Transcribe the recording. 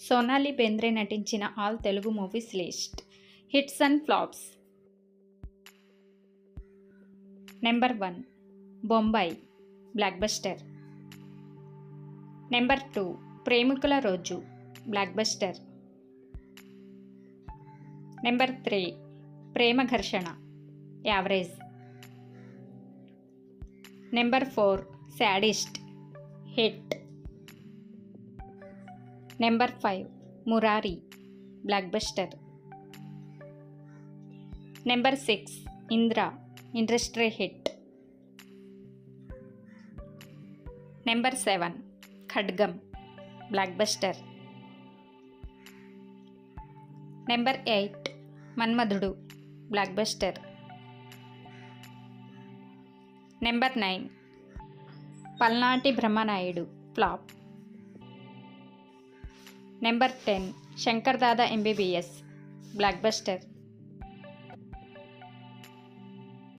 సోనాలి బెంద్రే నటించిన all Telugu movies list. Hits and flops. Number one. Bombay. Blockbuster number two. Premikula Roju. Blockbuster number three. Prema Gharshana. Average. Number four. Sadist. Hit. Number five Murari blockbuster number six Indra industry hit. Number seven Khadgam blockbuster number eight Manmadhudu blockbuster number nine Palnati Brahmanaidu flop. Number ten. Shankar Dada MBBS blockbuster